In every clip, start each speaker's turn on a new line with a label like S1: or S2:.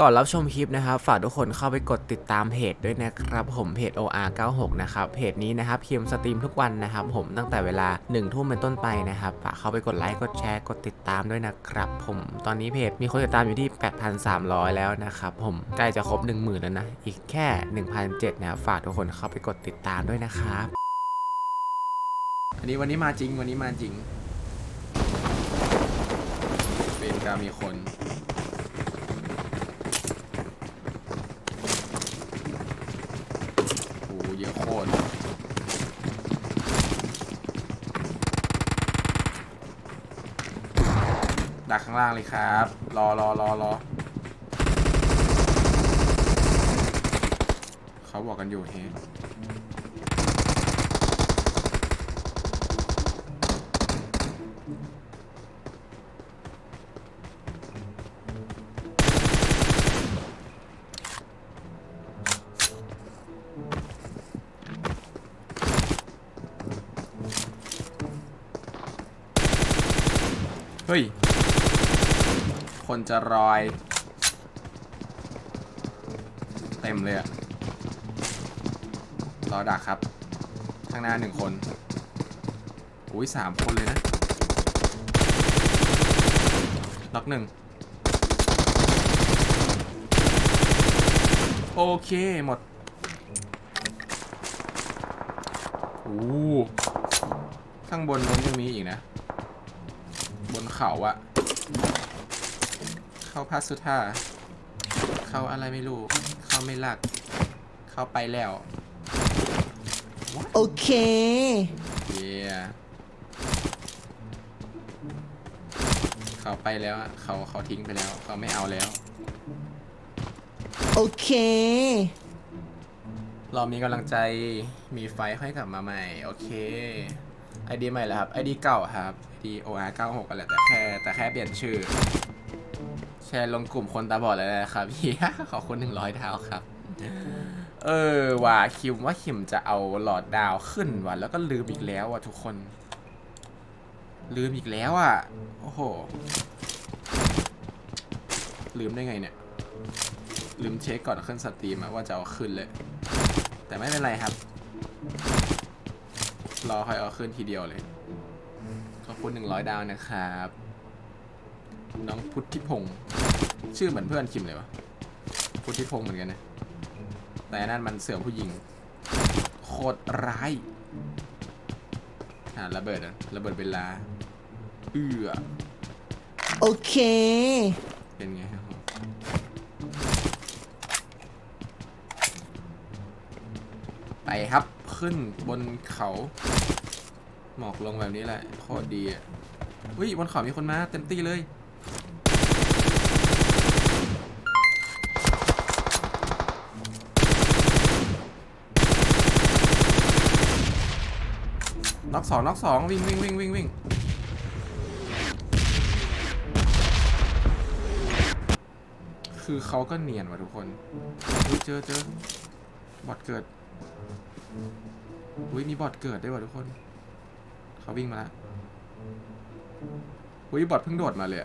S1: ก่อนรับชมคลิปนะครับ ฝากทุกคนเข้าไปกดติดตามเพจด้วยนะครับ ผมเพจ OR96 นะครับเพจนี้นะครับคิมสตรีมทุกวันนะครับ ผมตั้งแต่เวลา1ทุ่มเป็นต้นไปนะครับฝากเข้าไปกดไลค์กดแชร์กดติดตามด้วยนะครับ ผมตอนนี้เพจมีคนติดตามอยู่ที่ 8,300 แล้วนะครับผมใกล้จะครบ 10,000 แล้วนะอีกแค่1,007นะครับฝากทุกคนเข้าไปกดติดตามด้วยนะครับอันนี้วันนี้มาจริงวันนี้มาจริงเป็นการมีคน โอ้โห เยอะโคตรดักข้างล่างเลยครับ รอรอรอรอเขาบอกกันอยู่เฮ้ เฮ้ย คนจะรอย เต็มเลยอะรอดักครับ ข้างหน้าหนึ่งคนอุ้ยสามคนเลยนะล็อกหนึ่งโอเค หมดโอ้ข้างบนนู้นยังมีอีกนะ บนเขาอะเข้าพาสุธาเข้าอะไรไม่รู้ เข้าไม่หลัก เข้าไปแล้ว
S2: โอเค
S1: เย้เขาไปแล้วอะเขาเขาทิ้งไปแล้ว เขาไม่เอาแล้ว
S2: โอเค
S1: เรามีกำลังใจมีไฟให้กลับมาใหม่ โอเค ไอดีใหม่แล้วครับไอดีเก่าครับไอดี OR 96กันแหละแต่แค่แต่แค่เปลี่ยนชื่อ แชร์ลงกลุ่มคนตาบอดเลยนะครับเฮียขอบคุณหนึ่งร้อยดาวครับ เออว่าคิมว่าคิมจะเอาหลอดดาวขึ้นว่ะแล้วก็ลืมอีกแล้วอะทุกคน ลืมอีกแล้วอะโอ้โหลืมได้ไงเนี่ย ลืมเช็คก่อนขึ้นสตรีมว่าจะเอาขึ้นเลย แต่ไม่เป็นไรครับ รอค่อยเอาขึ้นทีเดียวเลย ขอบคุณหนึ่งร้อยดาวนะครับ น้องพุทธิพงศ์ชื่อเหมือนเพื่อนคิมเลยวะพุทธิพงศ์เหมือนกันนะแต่อันนั่นมันเสื่อมผู้หญิง โคตรร้ายอ่าระเบิดอะระเบิดเวลา เอื้อ
S2: โอเค
S1: เป็นไงครับ ขึ้นบนเขา หมอกลงแบบนี้แหละโคตรดีอะอุ้ยบนเขามีคนมาเต็มที่เลยน็อกสองน็อกสองวิ่งวิ่งวิ่งวิ่งวิ่งคือเขาก็เนียนว่ะทุกคนเจอเจอบอทเกิด อุ้ยมีบอทเกิดได้ว่ะทุกคน เขาวิ่งมาแล้วอุ้ยบอทเพิ่งโดดมาเลย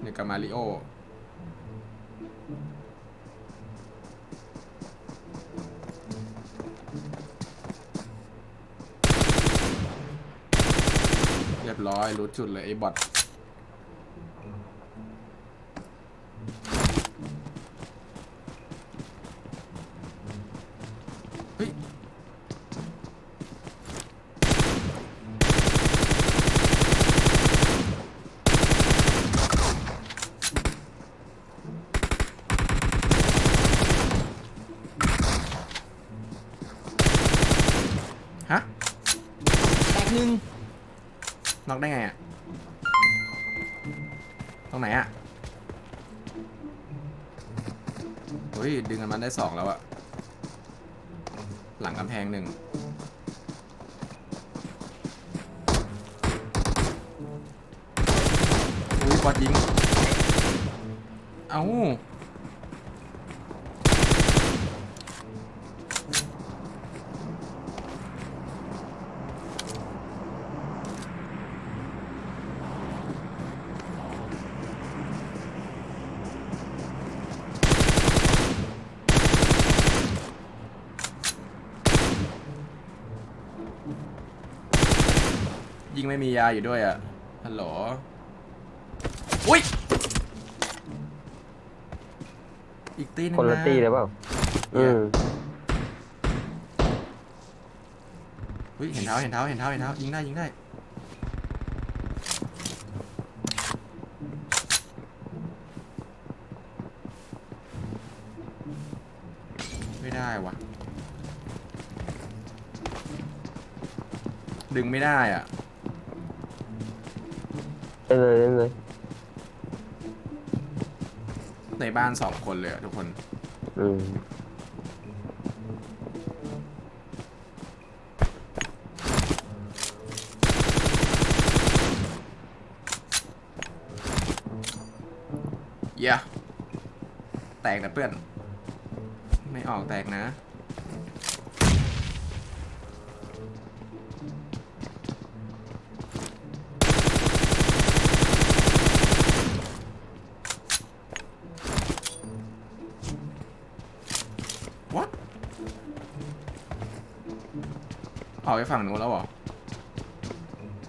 S1: เนี่ยกับมาริโอเรียบร้อยรู้จุดเลยไอ้บอท
S2: นึ่ง
S1: น็อกได้ไงอะตรงไหนอะเฮ้ยดึงกันมันได้สองแล้วอะหลังกำแพงหนึ่งอุ้ยบอดยิง เอา ยิ่งไม่มียาอยู่ด้วยอะฮัลโหล อุ้ย อีกตีหนึง
S3: คนละ
S1: นะ
S3: ตีเลยเปล่าอืม
S1: อุ้ยเห็นเท้าเห็นเท้าเห็นเท้าเห็นเท้ายิงได้ยิงได้ ไม่ได้วะดึงไม่ได้อะ
S3: เล่ นเลยเล่นเลย
S1: ในบ้านสองคนเลยอะทุกคน
S3: อืม
S1: เย้แตกนะเพื่อน ไม่ออกแตกนะ ออกไปฝั่งนู้นแล้วเหรอ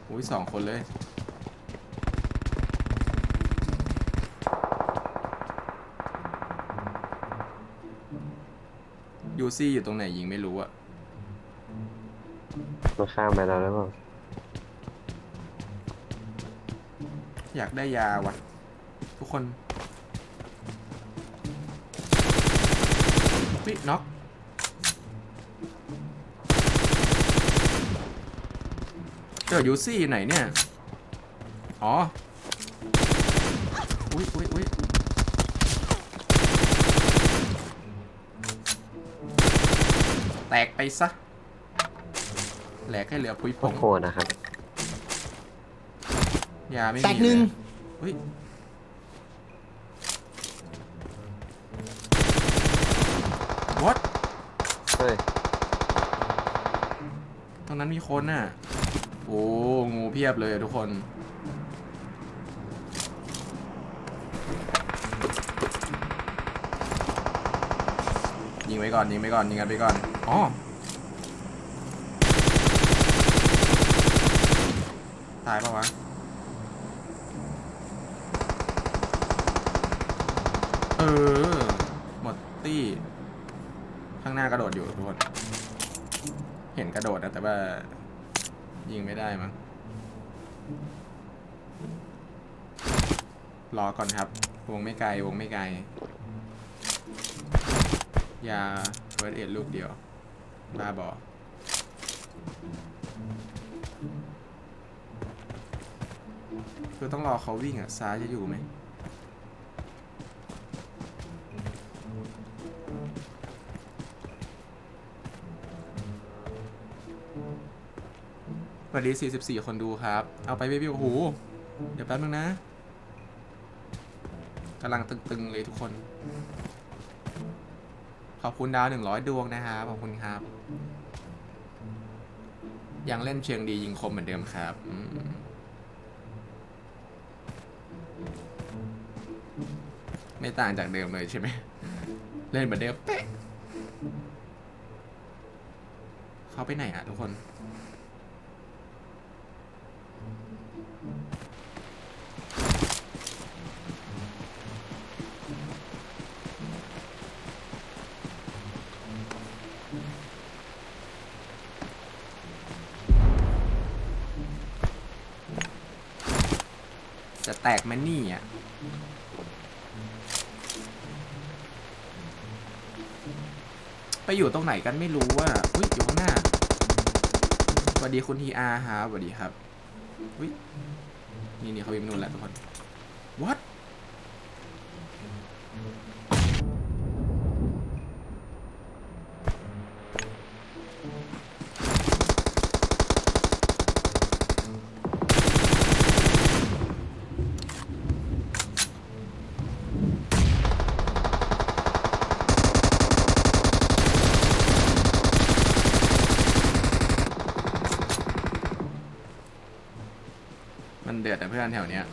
S1: อุ้ยสองคนเลย ยูซี่อยู่ตรงไหนยิงไม่รู้อะ
S3: มาข้ามไปแล้วหรือเปล่า
S1: อยากได้ยาวะทุกคนวิน็อก เจอยูซี่อยู่ไหนเนี่ย อ๋อ อุ้ยอุ้ยอุ้ยแตกไปซะ แหลกให้เหลือพุยผ
S3: โอ้
S1: ง
S3: โหนะครับ
S1: ยาไม่มี
S2: แตกหนึ่ง
S1: เลยเฮ้ย what
S3: เฮ้ย
S1: ตรงนั้นมีคนน่ะ โอ้งูเพียบเลยทุกคนยิงไว้ก่อนยิงไว้ก่อนยิงกันไปก่อนอ๋อตายปะวะเออหมดตี้ ข้างหน้ากระโดดอยู่ทุกคน เห็นกระโดดนะแต่ว่า ยิงไม่ได้มั้งรอก่อนครับ วงไม่ไกล วงไม่ไกล ยาเฟิร์สเอ็ดลูกเดียว บ้าบอคือต้องรอเขาวิ่งอะซ้ายจะอยู่ไหม วัสดี44 คนดูครับ เอาไปเบบี้โอ้โหเดี๋ยวแป๊บนึงนะกำลังตึงๆเลยทุกคน ขอบคุณดาว 100 ดวงนะครับขอบคุณครับ ยังเล่นเชิงดียิงคมเหมือนเดิมครับไม่ต่างจากเดิมเลยใช่ไหม เล่นเหมือนเดิมเป๊ะ เขาไปไหนอะทุกคน จะแตกแมันนี่อะไปอยู่ตรงไหนกันไม่รู้ว่าอุ้ยอยู่ข้างหน้าสวัสดีคุณทีอาร์ฮะสวัสดีครับอุ้ยนี่นี่เขาวิ่งนู่นแล้วทุกคน what มัน เพื่อนแถวเนี้ย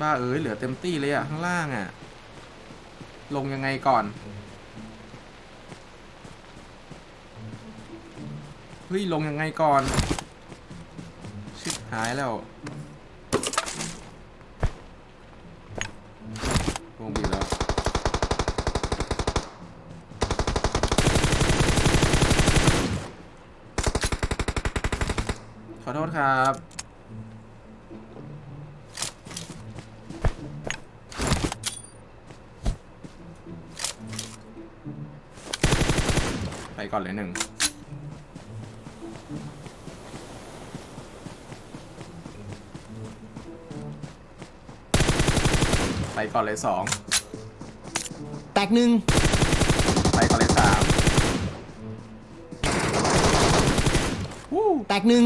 S1: บ้าเอ้ยเหลือเต็มตี้เลยอะข้างล่างอะลงยังไงก่อนเฮ้ยลงยังไงก่อน ชิบหายแล้ว วงบีบแล้ว ข อโทษครับ ไปก่อนเลยหนึ่งไปก่อนเลยสอง
S2: แตกหนึ่ง
S1: ไปก่อนเลยสามวู้
S2: แตกหนึ่ง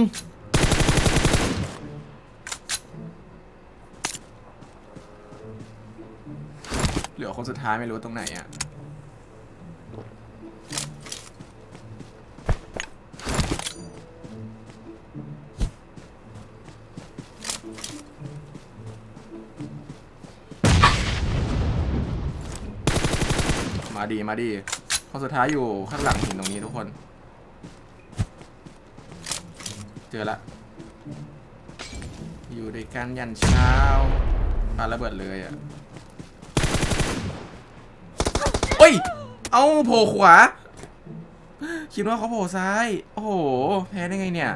S1: เหลือคนสุดท้ายไม่รู้ตรงไหนอะมาดีมาดีคนสุดท้ายอยู่ข้างหลังหินตรงนี้ทุกคน เจอละอยู่ด้วยกันยันเช้าปาระเบิดเลยอะ เอ้ย เอาโผล่ขวา คิดว่าเขาโผล่ซ้าย โอ้โห แพ้ได้ไงเนี่ย